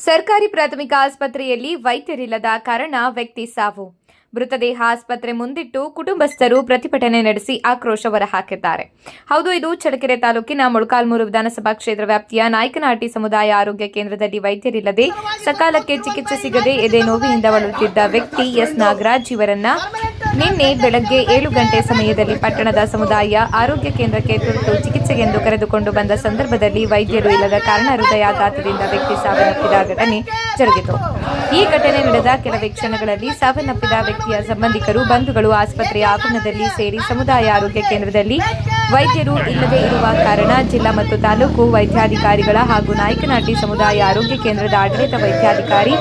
ಸರ್ಕಾರಿ ಪ್ರಾಥಮಿಕ ಆಸ್ಪತ್ರೆಯಲ್ಲಿ ವೈದ್ಯರಿಲ್ಲದ ಕಾರಣ ವ್ಯಕ್ತಿ ಸಾವು. ಮೃತದೇಹ ಆಸ್ಪತ್ರೆ ಮುಂದಿಟ್ಟು ಕುಟುಂಬಸ್ಥರು ಪ್ರತಿಭಟನೆ ನಡೆಸಿ ಆಕ್ರೋಶ ಹೊರಹಾಕಿದ್ದಾರೆ. ಹೌದು, ಇದು ಚಳ್ಳಕೆರೆ ತಾಲೂಕಿನ ಮೊಳಕಾಲ್ಮೂರು ವಿಧಾನಸಭಾ ಕ್ಷೇತ್ರ ವ್ಯಾಪ್ತಿಯ ನಾಯಕನಹಟ್ಟಿ ಸಮುದಾಯ ಆರೋಗ್ಯ ಕೇಂದ್ರದಲ್ಲಿ ವೈದ್ಯರಿಲ್ಲದೆ ಸಕಾಲಕ್ಕೆ ಚಿಕಿತ್ಸೆ ಸಿಗದೆ ಎದೆ ನೋವಿನಿಂದ ಬಳಲುತ್ತಿದ್ದ ವ್ಯಕ್ತಿ ಎಸ್ ನಾಗರಾಜ್ ಇವರನ್ನ ನಿನ್ನೆ ಬೆಳಗ್ಗೆ ಏಳು ಗಂಟೆ ಸಮಯದಲ್ಲಿ ಪಟ್ಟಣದ ಸಮುದಾಯ ಆರೋಗ್ಯ ಕೇಂದ್ರಕ್ಕೆ ತುರ್ತು ಚಿಕಿತ್ಸೆಗೆಂದು ಕರೆದುಕೊಂಡು ಬಂದ ಸಂದರ್ಭದಲ್ಲಿ ವೈದ್ಯರು ಇಲ್ಲದ ಕಾರಣ ಹೃದಯಾಘಾತದಿಂದ ವ್ಯಕ್ತಿ ಸಾವನ್ನಪ್ಪಿದ ಘಟನೆ ಜರುಗಿತು. ಈ ಘಟನೆ ನಡೆದ ಕೆಲವೇ ಕ್ಷಣಗಳಲ್ಲಿ ಸಾವನ್ನಪ್ಪಿದ ವ್ಯಕ್ತಿಯ ಸಂಬಂಧಿಕರು, ಬಂಧುಗಳು ಆಸ್ಪತ್ರೆಯ ಆವರಣದಲ್ಲಿ ಸೇರಿ ಸಮುದಾಯ ಆರೋಗ್ಯ ಕೇಂದ್ರದಲ್ಲಿ ವೈದ್ಯರು ಇಲ್ಲದೇ ಇರುವ ಕಾರಣ ಜಿಲ್ಲಾ ಮತ್ತು ತಾಲೂಕು ವೈದ್ಯಾಧಿಕಾರಿಗಳ ಹಾಗೂ ನಾಯಕನಾಟಿ ಸಮುದಾಯ ಆರೋಗ್ಯ ಕೇಂದ್ರದ ಆಡಳಿತ ವೈದ್ಯಾಧಿಕಾರಿ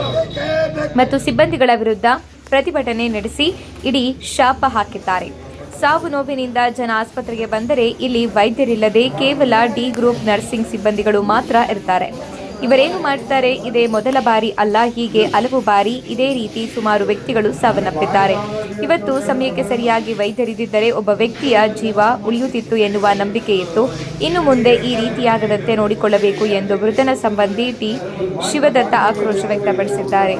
ಮತ್ತು ಸಿಬ್ಬಂದಿಗಳ ವಿರುದ್ಧ ಪ್ರತಿಭಟನೆ ನಡೆಸಿ ಇಡೀ ಶಾಪ ಹಾಕಿದ್ದಾರೆ. ಸಾವು ನೋವಿನಿಂದ ಜನ ಆಸ್ಪತ್ರೆಗೆ ಬಂದರೆ ಇಲ್ಲಿ ವೈದ್ಯರಿಲ್ಲದೆ ಕೇವಲ ಡಿ ಗ್ರೂಪ್ ನರ್ಸಿಂಗ್ ಸಿಬ್ಬಂದಿಗಳು ಮಾತ್ರ ಇರ್ತಾರೆ. ಇವರೇನು ಮಾಡ್ತಾರೆ? ಇದೇ ಮೊದಲ ಬಾರಿ ಅಲ್ಲ, ಹೀಗೆ ಹಲವು ಬಾರಿ ಇದೇ ರೀತಿ ಸುಮಾರು ವ್ಯಕ್ತಿಗಳು ಸಾವನ್ನಪ್ಪಿದ್ದಾರೆ. ಇವತ್ತು ಸಮಯಕ್ಕೆ ಸರಿಯಾಗಿ ವೈದ್ಯರಿದ್ದರೆ ಒಬ್ಬ ವ್ಯಕ್ತಿಯ ಜೀವ ಉಳಿಯುತ್ತಿತ್ತು ಎನ್ನುವ ನಂಬಿಕೆ ಇತ್ತು ಇನ್ನು ಮುಂದೆ ಈ ರೀತಿಯಾಗದಂತೆ ನೋಡಿಕೊಳ್ಳಬೇಕು ಎಂದು ಮೃತನ ಸಂಬಂಧಿ ಟಿ. ಶಿವದತ್ತ ಆಕ್ರೋಶ ವ್ಯಕ್ತಪಡಿಸಿದ್ದಾರೆ.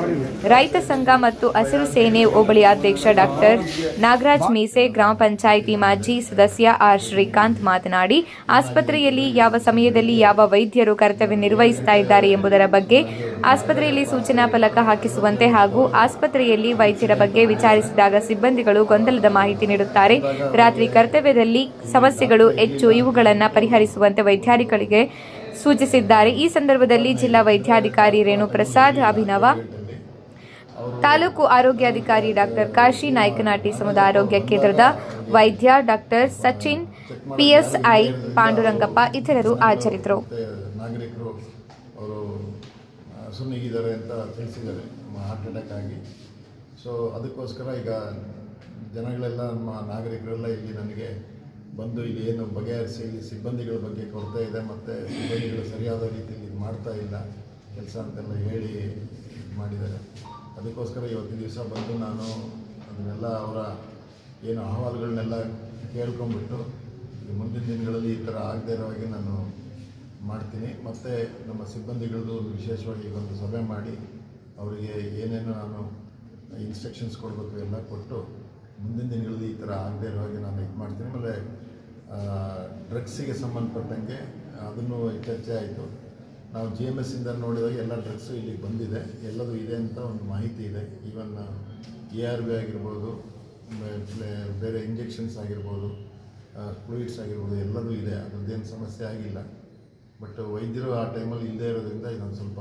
ರೈತ ಸಂಘ ಮತ್ತು ಹಸಿರು ಸೇನೆ ಹೋಬಳಿ ಅಧ್ಯಕ್ಷ ಡಾಕ್ಟರ್ ನಾಗರಾಜ್ ಮೀಸೆ, ಗ್ರಾಮ ಪಂಚಾಯಿತಿ ಮಾಜಿ ಸದಸ್ಯ ಆರ್. ಶ್ರೀಕಾಂತ್ ಮಾತನಾಡಿ, ಆಸ್ಪತ್ರೆಯಲ್ಲಿ ಯಾವ ಸಮಯದಲ್ಲಿ ಯಾವ ವೈದ್ಯರು ಕರ್ತವ್ಯ ನಿರ್ವಹಿಸ್ತಾ ಇದ್ದಾರೆ ಎಂಬುದರ ಬಗ್ಗೆ ಆಸ್ಪತ್ರೆಯಲ್ಲಿ ಸೂಚನಾ ಫಲಕ ಹಾಕಿಸುವಂತೆ ಹಾಗೂ ಆಸ್ಪತ್ರೆಯಲ್ಲಿ ವೈದ್ಯರ ಬಗ್ಗೆ ವಿಚಾರಿಸಿದಾಗ ಸಿಬ್ಬಂದಿಗಳು ಗೊಂದಲದ ಮಾಹಿತಿ ನೀಡುತ್ತಾರೆ. ರಾತ್ರಿ ಕರ್ತವ್ಯದಲ್ಲಿ ಸಮಸ್ಯೆಗಳು ಹೆಚ್ಚು, ಇವುಗಳನ್ನು ಪರಿಹರಿಸುವಂತೆ ವೈದ್ಯಾಧಿಕಾರಿಗೆ ಸೂಚಿಸಿದ್ದಾರೆ. ಈ ಸಂದರ್ಭದಲ್ಲಿ ಜಿಲ್ಲಾ ವೈದ್ಯಾಧಿಕಾರಿ ರೇಣು ಪ್ರಸಾದ್ ಅಭಿನವ, ತಾಲೂಕು ಆರೋಗ್ಯಾಧಿಕಾರಿ ಡಾಕ್ಟರ್ ಕಾಶಿ ನಾಯಕನಾಟಿ ಸಮುದಾಯ ಆರೋಗ್ಯ ಕೇಂದ್ರದ ವೈದ್ಯ ಡಾಕ್ಟರ್ ಸಚಿನ್, ಪಿಎಸ್ಐ, ಪಾಂಡುರಂಗಪ್ಪ ಇತರರು ಹಾಜರಿದ್ದರು. ಅವರು ಸುನ್ನಿಗಿದ್ದಾರೆ ಅಂತ ತಿಳಿಸಿದ್ದಾರೆ ಹಾರ್ಟ್ ಅಟ್ಯಾಕ್ ಆಗಿ. ಸೊ ಅದಕ್ಕೋಸ್ಕರ ಈಗ ಜನಗಳೆಲ್ಲ, ನಮ್ಮ ನಾಗರಿಕರೆಲ್ಲ ಇಲ್ಲಿ ನನಗೆ ಬಂದು ಇಲ್ಲಿ ಏನು ಬಗೆಹರಿಸಿ, ಇಲ್ಲಿ ಸಿಬ್ಬಂದಿಗಳ ಬಗ್ಗೆ ಕೊರತೆ ಇದೆ ಮತ್ತು ಸಿಬ್ಬಂದಿಗಳು ಸರಿಯಾದ ರೀತಿಯಲ್ಲಿ ಇದು ಮಾಡ್ತಾ ಇಲ್ಲ, ಕೆಲಸ ಅಂತೆಲ್ಲ ಹೇಳಿ ಮಾಡಿದ್ದಾರೆ. ಅದಕ್ಕೋಸ್ಕರ ಇವತ್ತಿನ ದಿವಸ ಬಂದು ನಾನು ಅದನ್ನೆಲ್ಲ ಅವರ ಏನು ಅಹವಾಲುಗಳನ್ನೆಲ್ಲ ಕೇಳ್ಕೊಂಬಿಟ್ಟು ಮುಂದಿನ ದಿನಗಳಲ್ಲಿ ಈ ಥರ ಆಗದೇ ಇರೋ ಹಾಗೆ ನಾನು ಮಾಡ್ತೀನಿ. ಮತ್ತು ನಮ್ಮ ಸಿಬ್ಬಂದಿಗಳದ್ದು ವಿಶೇಷವಾಗಿ ಒಂದು ಸಭೆ ಮಾಡಿ ಅವರಿಗೆ ಏನೇನು ನಾನು ಇನ್ಸ್ಟ್ರಕ್ಷನ್ಸ್ ಕೊಡಬೇಕು ಎಲ್ಲ ಕೊಟ್ಟು ಮುಂದಿನ ದಿನಗಳಲ್ಲಿ ಈ ಥರ ಆಗದೇ ಇರೋ ಹಾಗೆ ನಾನು ಇದು ಮಾಡ್ತೀನಿ. ಆಮೇಲೆ ಡ್ರಗ್ಸಿಗೆ ಸಂಬಂಧಪಟ್ಟಂಗೆ ಅದನ್ನು ಚರ್ಚೆ ಆಯಿತು. ನಾವು ಜಿ ಎಂ ಎಸ್ಸಿಂದ ನೋಡಿದಾಗ ಎಲ್ಲ ಡ್ರಗ್ಸು ಇಲ್ಲಿಗೆ ಬಂದಿದೆ. ಎಲ್ಲದೂ ಇದೆ ಅಂತ ಒಂದು ಮಾಹಿತಿ ಇದೆ. ಈವನ್ ಎ ಆರ್ ಬಿ ಆಗಿರ್ಬೋದು ಬೇರೆ ಇಂಜೆಕ್ಷನ್ಸ್ ಆಗಿರ್ಬೋದು ಫ್ಲೂಯಿಡ್ಸ್ ಆಗಿರ್ಬೋದು ಎಲ್ಲದೂ ಇದೆ. ಅದರದ್ದೇನು ಸಮಸ್ಯೆ ಆಗಿಲ್ಲ. ಬಟ್ ವೈದ್ಯರು ಆ ಟೈಮಲ್ಲಿ ಇಲ್ಲದೇ ಇರೋದ್ರಿಂದ ಇದೊಂದು ಸ್ವಲ್ಪ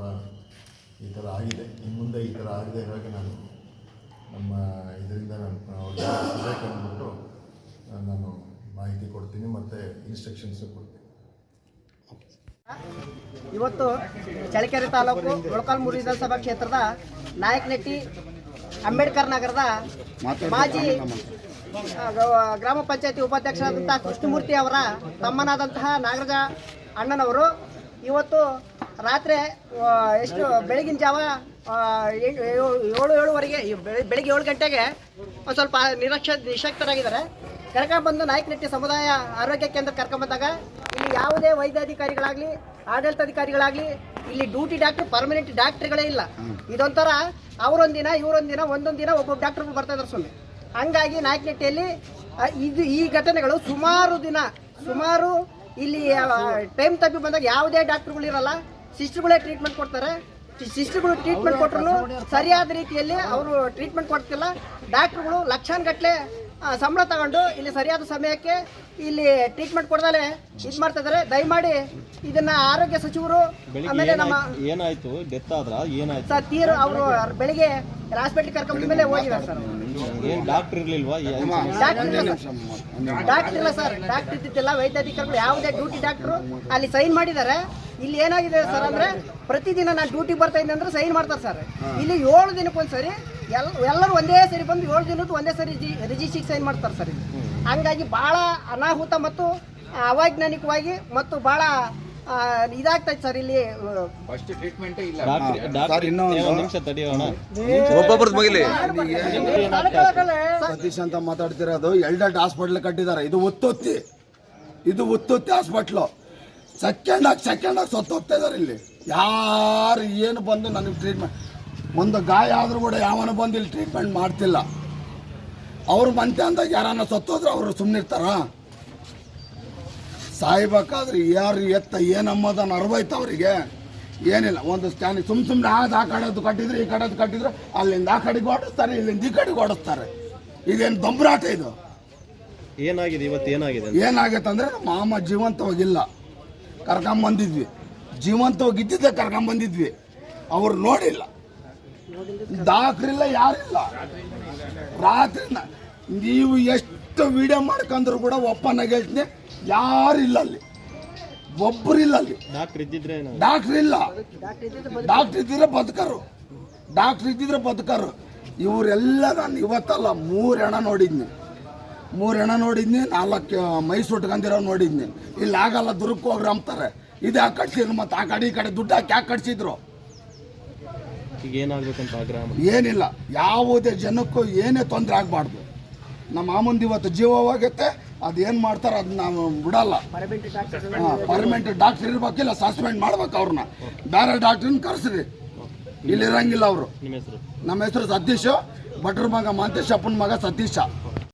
ಈ ಥರ ಆಗಿದೆ. ಇನ್ನು ಮುಂದೆ ಈ ಥರ ಆಗದೆ ಇರೋಕ್ಕೆ ನಾನು ನಮ್ಮ ಇದರಿಂದ ನಾನು ನಾನು ಮಾಹಿತಿ ಕೊಡ್ತೀನಿ ಮತ್ತು ಇನ್ಸ್ಟ್ರಕ್ಷನ್ಸು ಕೊಡ್ತೀನಿ. ಇವತ್ತು ಚಳ್ಳಕೆರೆ ತಾಲೂಕು ಮೊಳಕಾಲ್ಮೂರು ವಿಧಾನಸಭಾ ಕ್ಷೇತ್ರದ ನಾಯಕನಟ್ಟಿ ಅಂಬೇಡ್ಕರ್ ನಗರದ ಮಾಜಿ ಗ್ರಾಮ ಪಂಚಾಯತಿ ಉಪಾಧ್ಯಕ್ಷರಾದಂತಹ ಕೃಷ್ಣಮೂರ್ತಿ ಅವರ ತಮ್ಮನಾದಂತಹ ನಾಗರಾಜ ಅಣ್ಣನವರು. ಇವತ್ತು ರಾತ್ರಿ ಎಷ್ಟು ಬೆಳಗಿನ ಜಾವ ಏಳು ಏಳು, ಏಳುವರೆಗೆ ಬೆಳಗ್ಗೆ ಬೆಳ- ಬೆಳಿಗ್ಗೆ ಏಳು ಗಂಟೆಗೆ ಒಂದು ಸ್ವಲ್ಪ ನಿರಕ್ಷ, ನಿಶಕ್ತರಾಗಿದ್ದಾರೆ. ಕರ್ಕೊಂಡ್ಬಂದು ನಾಯಕನಟ್ಟಿ ಸಮುದಾಯ ಆರೋಗ್ಯ ಕೇಂದ್ರ ಕರ್ಕೊಂಬಂದಾಗ ಇಲ್ಲಿ ಯಾವುದೇ ವೈದ್ಯಾಧಿಕಾರಿಗಳಾಗಲಿ, ಆಡಳಿತಾಧಿಕಾರಿಗಳಾಗಲಿ, ಇಲ್ಲಿ ಡ್ಯೂಟಿ ಡಾಕ್ಟರ್, ಪರ್ಮನೆಂಟ್ ಡಾಕ್ಟ್ರುಗಳೇ ಇಲ್ಲ. ಇದೊಂಥರ ಅವರೊಂದಿನ, ಇವರೊಂದಿನ ಒಂದೊಂದು ದಿನ ಒಬ್ಬೊಬ್ಬ ಡಾಕ್ಟರ್ ಬರ್ತಾ ಇದ್ದಾರೆ ಸುಮ್ಮನೆ ಹಂಗಾಗಿ ನಾಯಕನಟ್ಟಿಯಲ್ಲಿ ಇದು ಈ ಘಟನೆಗಳು ಸುಮಾರು ದಿನ, ಸುಮಾರು ಇಲ್ಲಿ ಟೈಮ್ ತಪ್ಪಿ ಬಂದಾಗ ಯಾವುದೇ ಡಾಕ್ಟರ್ಗಳು ಇರಲ್ಲ. ಸಿಸ್ಟರ್ಗಳೇ ಟ್ರೀಟ್ಮೆಂಟ್ ಕೊಡ್ತಾರೆ. ಸಿಸ್ಟರ್ಗಳು ಟ್ರೀಟ್ಮೆಂಟ್ ಕೊಟ್ಟರು ಸರಿಯಾದ ರೀತಿಯಲ್ಲಿ ಅವರು ಟ್ರೀಟ್ಮೆಂಟ್ ಕೊಡ್ತಿಲ್ಲ. ಡಾಕ್ಟ್ರುಗಳು ಲಕ್ಷಾನುಗಟ್ಟಲೆ ಸಂಬಳ ತಗೊಂಡು ಇಲ್ಲಿ ಸರಿಯಾದ ಸಮಯಕ್ಕೆ ಇಲ್ಲಿ ಟ್ರೀಟ್ಮೆಂಟ್ ಕೊಡ್ದಲೆ ಇದು ಮಾಡ್ತಾ ಇದ್ದಾರೆ. ದಯಮಾಡಿ ಇದನ್ನ ಆರೋಗ್ಯ ಸಚಿವರು ಆಮೇಲೆ ನಮ್ಮ ಏನಾಯ್ತು? ಡೆತ್ ಆದ್ರ ಏನಾಯ್ತು? ಸರ್ ತೀರ್ ಅವರು ಬೆಳಿಗ್ಗೆ ಹಾಸ್ಪಿಟ್ಲ್ ಕರ್ಕೊಂಡ ಮೇಲೆ ಹೋಗಿದ್ದಾರೆ ಸರ್ ಏನು ಡಾಕ್ಟರ್ ಇರ್ಲಿಲ್ವಾ? ಡಾಕ್ಟರ್ ಇಲ್ಲ ಸರ್ ಡಾಕ್ಟರ್ ಇಲ್ಲ ಸರ್ ಡಾಕ್ಟರ್ ಇದ್ದಿದ್ದಿಲ್ಲ ವೈದ್ಯಾಧಿಕಾರಿಗಳು ಯಾವುದೇ ಡ್ಯೂಟಿ ಡಾಕ್ಟ್ರು ಅಲ್ಲಿ ಸೈನ್ ಮಾಡಿದ್ದಾರೆ. ಇಲ್ಲಿ ಏನಾಗಿದೆ ಸರ್ ಅಂದ್ರೆ ಪ್ರತಿದಿನ ನಾನು ಡ್ಯೂಟಿ ಬರ್ತಾ ಇದ್ದೆ ಅಂದ್ರೆ ಸೈನ್ ಮಾಡ್ತಾರೆ ಸರ್ ಇಲ್ಲಿ ಏಳು ದಿನಕ್ಕೊಂದ್ಸರಿ ಎಲ್ಲ ಎಲ್ಲರೂ ಒಂದೇ ಸರಿ ಬಂದು ಏಳು ದಿನದ್ದು ಒಂದೇ ಸರಿ ರಿಜಿಸ್ಟ್ರಿಗೆ ಸೈನ್ ಮಾಡ್ತಾರೆ ಸರ್ ಇಲ್ಲಿ. ಹಂಗಾಗಿ ಭಾಳ ಅನಾಹುತ ಮತ್ತು ಅವೈಜ್ಞಾನಿಕವಾಗಿ ಮತ್ತು ಭಾಳ ಇದಾಗ್ತೈತೆ ಸರ್ ಇಲ್ಲಿ ಡಾಕ್ಟರ್ ಒಂದ್ ನಿಮಿಷ. ತಡಿಯೋಣ ಒಬ್ಬೊಬ್ರದ್ದು ಮುಗಿಲಿ. ಸತೀಶ್ ಅಂತ ಮಾತಾಡ್ತಿರೋದು ಎಲ್ಡಲ್ಟ್ ಹಾಸ್ಪಿಟ್ಲ್ ಕಟ್ಟಿದ್ದಾರೆ. ಇದು ಒತ್ತೊತ್ತಿ ಇದು ಒತ್ತೊತ್ತಿ ಹಾಸ್ಪಿಟ್ಲು ಸೆಕೆಂಡ್ ಆಗಿ ಸೆಕೆಂಡ್ ಆಗಿ ಸತ್ತು ಹೋಗ್ತಾ ಇದಾರೆ ಇಲ್ಲಿ. ಯಾರು ಏನು ಬಂದು ನನಗೆ ಟ್ರೀಟ್ಮೆಂಟ್ ಒಂದು ಗಾಯ ಆದರೂ ಕೂಡ ಯಾವನ ಬಂದು ಇಲ್ಲಿ ಟ್ರೀಟ್ಮೆಂಟ್ ಮಾಡ್ತಿಲ್ಲ. ಅವ್ರ ಮಂತೆ ಅಂದಾಗ ಯಾರನ್ನ ಸತ್ತೋದ್ರೆ ಅವರು ಸುಮ್ಮನಿರ್ತಾರ ಸಾಯ್ಬೇಕಾದ್ರೆ ಯಾರು ಎತ್ತ ಏನಮ್ಮದನ್ನು ಅರ್ವೈತ ಅವರಿಗೆ? ಏನಿಲ್ಲ ಒಂದು ಸ್ಟ್ಯಾಂಡ್ ಸುಮ್ ಸುಮ್ಮನೆ ಆದ ಆ ಕಡೆದು ಕಟ್ಟಿದ್ರೆ ಈ ಕಡೆದು ಕಟ್ಟಿದ್ರೆ ಅಲ್ಲಿಂದ ಆ ಕಡೆಗೆ ಓಡಿಸ್ತಾರೆ ಇಲ್ಲಿಂದ ಈ ಕಡೆಗೆ ಓಡಿಸ್ತಾರೆ. ಇದೇನು ದೊಂಬರಾಟ ಇದು? ಏನಾಗಿದೆ ಇವತ್ತು ಏನಾಗಿದೆ? ಏನಾಗೈತೆ ಅಂದ್ರೆ ನಮ್ಮ ಮಾಮ ಜೀವಂತವಾಗಿಲ್ಲ. ಕರ್ಕೊಂಬಂದಿದ್ವಿ ಜೀವಂತವಾಗಿದ್ದಿದ್ದೆ ಕರ್ಕೊಂಬಂದಿದ್ವಿ ಅವ್ರು ನೋಡಿಲ್ಲ. ದಾಖಲಿಲ್ಲ ಯಾರಿಲ್ಲ. ರಾತ್ರಿ ನೀವು ಎಷ್ಟು ವಿಡಿಯೋ ಮಾಡ್ಕೊಂಡ್ರು ಕೂಡ ಒಪ್ಪನಾಗ ಹೇಳ್ತೀನಿ ಯಾರಿಲ್ಲ ಅಲ್ಲಿ. ಒಬ್ಬರಿಲ್ಲ ಅಲ್ಲಿ. ಡಾಕ್ಟರ್ ಇದ್ದಿದ್ರೆ ಏನು? ಡಾಕ್ಟ್ರ್ ಇಲ್ಲ. ಡಾಕ್ಟ್ರ್ ಇದ್ದಿದ್ರೆ ಬದುಕರು. ಡಾಕ್ಟ್ರ್ ಇದ್ದಿದ್ರೆ ಬದುಕರು. ಇವರೆಲ್ಲ ನಾನು ಇವತ್ತಲ್ಲ ಮೂರು ಹೆಣ ನೋಡಿದ್ನಿ. ಮೂರು ಹೆಣ ನೋಡಿದ್ನಿ ನಾಲ್ಕು ಮೈಸೂರು ಉಟ್ಕೊಂಡಿರೋ ನೋಡಿದ್ನಿ. ಇಲ್ಲಿ ಆಗಲ್ಲ ದುರ್ಗಕ್ಕೆ ಹೋಗ್ರಿ ಅಂತಾರೆ. ಇದು ಯಾಕೆ ಕಟ್ಸಿದ್ರು ಮತ್ತು ಆ ಕಡೆ ಈ ಕಡೆ ದುಡ್ಡು ಹಾಕಿ ಯಾಕೆ ಕಟ್ಸಿದ್ರು? ಏನಿಲ್ಲ. ಯಾವುದೇ ಜನಕ್ಕೂ ಏನೇ ತೊಂದರೆ ಆಗಬಾರ್ದು. ನಮ್ಮ ಮಾಮಂದು ಇವತ್ತು ಜೀವವಾಗುತ್ತೆ ಅದು ಅದೇನು ಮಾಡ್ತಾರೆ ಅದು ನಾವು ಬಿಡಲ್ಲ. ಪರ್ಮನೆಂಟ್ ಡಾಕ್ಟರ್ ಇರ್ಬೇಕಿಲ್ಲ ಸಸ್ಪೆಂಡ್ ಮಾಡ್ಬೇಕು ಅವ್ರನ್ನ. ಬೇರೆ ಡಾಕ್ಟ್ರನ್ನ ಕರೆಸ್ರಿ. ಇಲ್ಲಿ ಇರಂಗಿಲ್ಲ ಅವರು. ನಿಮ್ಮ ಹೆಸರು? ನಮ್ಮ ಹೆಸರು ಸತೀಶ್ ಭಟ್ರ ಮಗ ಮಾಂತೇಶಪ್ಪನ ಮಗ ಸತೀಶ.